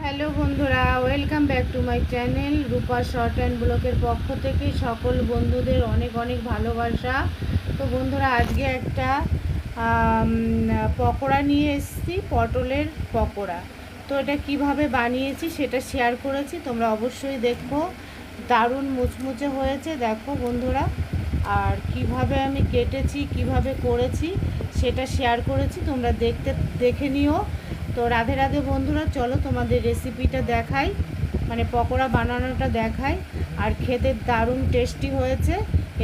Hello বন্ধুরা welcome back to my channel Rupa short and ব্লকের পক্ষ থেকে সকল বন্ধুদের অনেক অনেক ভালোবাসা। তো বন্ধুরা, আজকে একটা পকোড়া নিয়ে এসেছি, পটলের পকোড়া। তো এটা কীভাবে বানিয়েছি সেটা শেয়ার করেছি, তোমরা অবশ্যই দেখো। দারুণ মুচমুচে হয়েছে, দেখো বন্ধুরা। আর কীভাবে আমি কেটেছি, কীভাবে করেছি সেটা শেয়ার করেছি, তোমরা দেখতে, দেখে নিও। তো রাধে রাধে বন্ধুরা, চলো তোমাদের রেসিপিটা দেখাই মানে পকোড়া বানানোটা দেখাই। আর খেতে দারুণ টেস্টি হয়েছে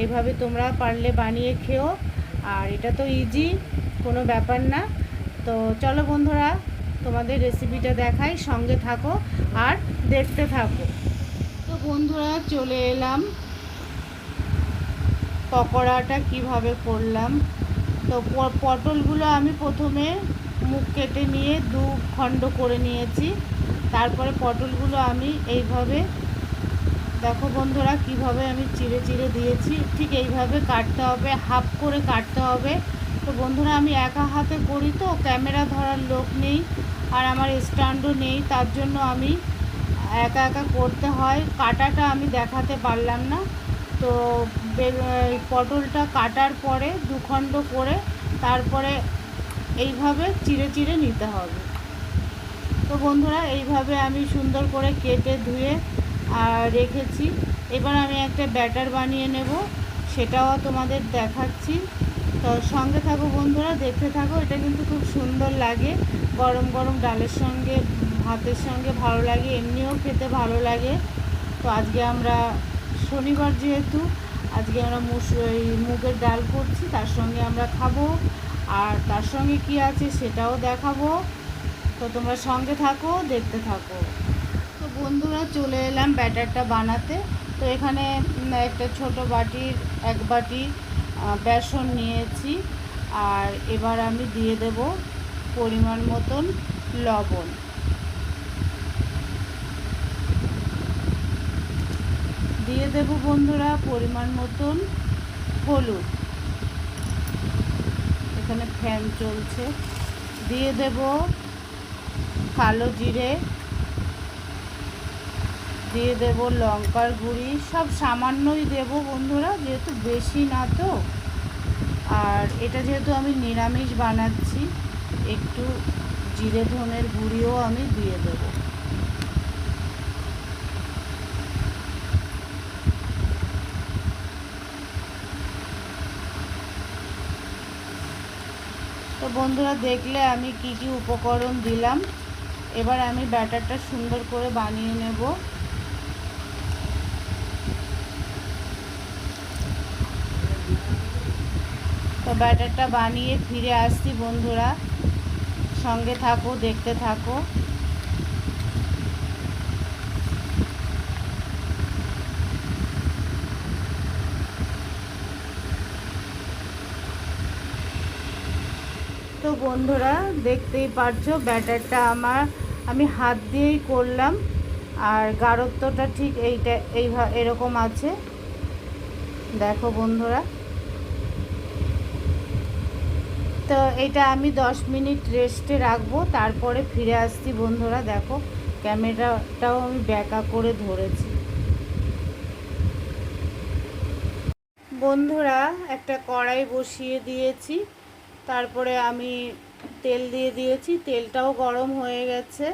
এইভাবে তোমরা পারলে বানিয়ে খেও। আর এটা তো ইজি কোনো ব্যাপার না। তো চলো বন্ধুরা, তোমাদের রেসিপিটা দেখাই, সঙ্গে থাকো আর দেখতে থাকো। তো বন্ধুরা, চলে এলাম। পকোড়াটা কীভাবে করলাম? তো পটলগুলো আমি প্রথমে মুখ কেটে নিয়ে দু খণ্ড করে নিয়েছি। তারপরে পটলগুলো আমি এইভাবে, দেখো বন্ধুরা কীভাবে আমি চিড়ে চিড়ে দিয়েছি, ঠিক এইভাবে কাটতে হবে, হাফ করে কাটতে হবে। তো বন্ধুরা আমি একা হাতে করি তো, ক্যামেরা ধরার লোক নেই আর আমার স্ট্যান্ডও নেই, তার জন্য আমি একা একা করতে হয়। কাটাটা আমি দেখাতে পারলাম না। তো পটলটা কাটার পরে দুখণ্ড করে তারপরে এইভাবে চিড়ে চিড়ে নিতে হবে। তো বন্ধুরা, এইভাবে আমি সুন্দর করে কেটে ধুয়ে আর রেখেছি। এবার আমি একটা ব্যাটার বানিয়ে নেব, সেটাও তোমাদের দেখাচ্ছি। তো সঙ্গে থাকো বন্ধুরা, দেখতে থাকো, এটা কিন্তু খুব সুন্দর লাগে। গরম গরম ডালের সঙ্গে, ভাতের সঙ্গে ভালো লাগে, এমনিও খেতে ভালো লাগে। তো আজকে আমরা শনিবার যেহেতু, আজকে আমরা মুস এই মুগের ডাল করছি, তার সঙ্গে আমরা খাব। আর তার সঙ্গে কি আছে সেটাও দেখাবো। তো তোমরা সঙ্গে থাকো, দেখতে থাকো। তো বন্ধুরা, চলে এলাম ব্যাটারটা বানাতে। তো এখানে একটা ছোট বাটির, এক বাটি বেসন নিয়েছি। আর এবার আমি দিয়ে দেব পরিমাণ মতন লবণ। দিয়ে দেব বন্ধুরা, পরিমাণ মতন হলুদ। এখানে ফ্যান চলছে। দিয়ে দেব কালো জিরে। দিয়ে দেব লঙ্কার গুঁড়ি। সব সামান্যই দেব বন্ধুরা, যেহেতু বেশি না তো। আর এটা যেহেতু আমি নিরামিষ বানাচ্ছি, একটু জিরে ধনের গুঁড়িও আমি দিয়ে দেব। বন্ধুরা দেখলে আমি কি কি উপকরণ দিলাম। এবার আমি ব্যাটারটা সুন্দর করে বানিয়ে নেব। তো ব্যাটারটা বানিয়ে ফিরে আসছি বন্ধুরা। সঙ্গে থাকো, দেখতে থাকো। তো বন্ধুরা, দেখতেই পারছ, ব্যাটারটা আমার, আমি হাত দিয়েই করলাম। আর গাঢ়ত্বটা ঠিক এইটা, এইভা, এরকম আছে। দেখো বন্ধুরা। তো এটা আমি দশ মিনিট রেস্টে রাখব, তারপরে ফিরে আসছি বন্ধুরা, দেখো। ক্যামেরাটাও আমি ব্যাকা করে ধরেছি। বন্ধুরা, একটা কড়াই বসিয়ে দিয়েছি। তারপরে আমি তেল দিয়ে দিয়েছি, তেলটাও গরম হয়ে গেছে।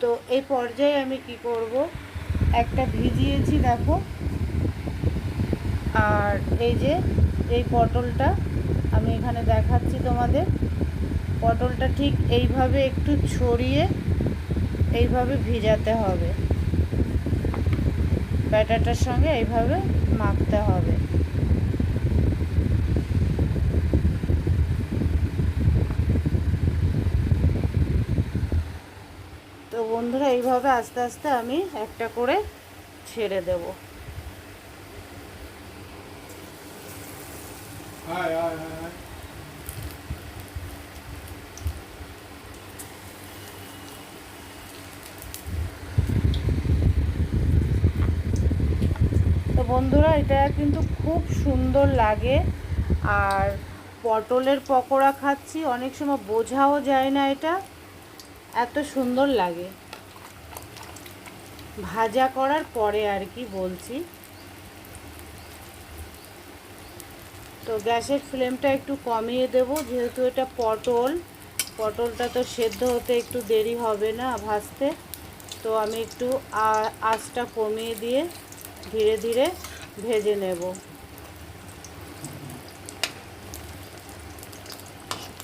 তো এই পর্যায়ে আমি কি করব? একটা ভিজিয়েছি, দেখো। আর এই যে, এই পটলটা আমি এখানে দেখাচ্ছি তোমাদের। পটলটা ঠিক এইভাবে একটু ছড়িয়ে এইভাবে ভিজাতে হবে। ব্যাটারটার সঙ্গে এইভাবে মাখতে হবে। বন্ধুরা এইভাবে আস্তে আস্তে আমি একটা করে ছেড়ে দেব. তো বন্ধু বন্ধুরা এটা কিন্তু খুব সুন্দর লাগে। আর পটলের পকোড়া খাচ্ছি অনেক সময় বোঝাও যায় না এটা। এত সুন্দর লাগে। ভাজা করার পরে আর কি বলছি। তো গ্যাসের ফ্লেমটা একটু কমিয়ে দেব, যেহেতু এটা পটল, পটলটা তো সেদ্ধ হতে একটু দেরি হবে না ভাজতে। তো আমি একটু আঁচটা কমিয়ে দিয়ে ধীরে ধীরে ভেজে নেব।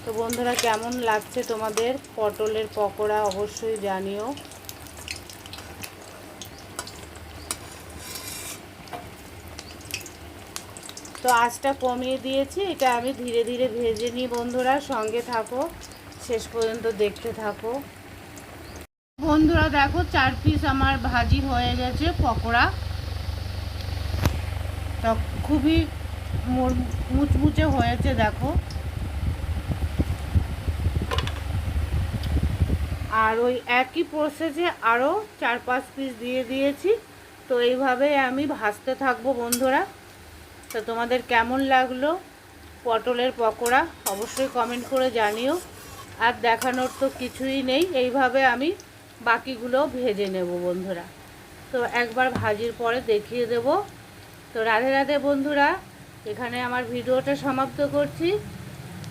তো বন্ধুরা, কেমন লাগছে তোমাদের পটলের পকোড়া অবশ্যই জানিও। তো আঁচটা কমিয়ে দিয়েছি, এটা আমি ধীরে ধীরে ভেজে নিই বন্ধুরা, সঙ্গে থাকো, শেষ পর্যন্ত দেখতে থাকো। বন্ধুরা দেখো, চার পিস আমার ভাজি হয়ে গেছে, পকোড়া। তো খুবই মুচমুচে হয়েছে, দেখো। আর ওই একই প্রসেসে আরও চার পাঁচ পিস দিয়ে দিয়েছি, তো এইভাবে আমি ভাজতে থাকব বন্ধুরা। তো তোমাদের কেমন লাগল পটলের পকোড়া? অবশ্যই কমেন্ট করে জানিও। আর দেখানোর তো কিছুই নেই। এইভাবে আমি বাকিগুলো ভেজে নেব বন্ধুরা। তো একবার ভাজির পরে দেখিয়ে দেব। তো রাধে রাধে বন্ধুরা, এখানে আমার ভিডিওটা সমাপ্ত করছি।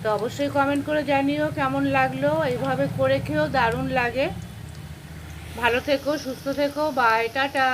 তো অবশ্যই কমেন্ট করে জানিও কেমন লাগল। এইভাবে করে খেয়েও দারুণ লাগে। ভালো থেকো, সুস্থ থেকো। Bye tata.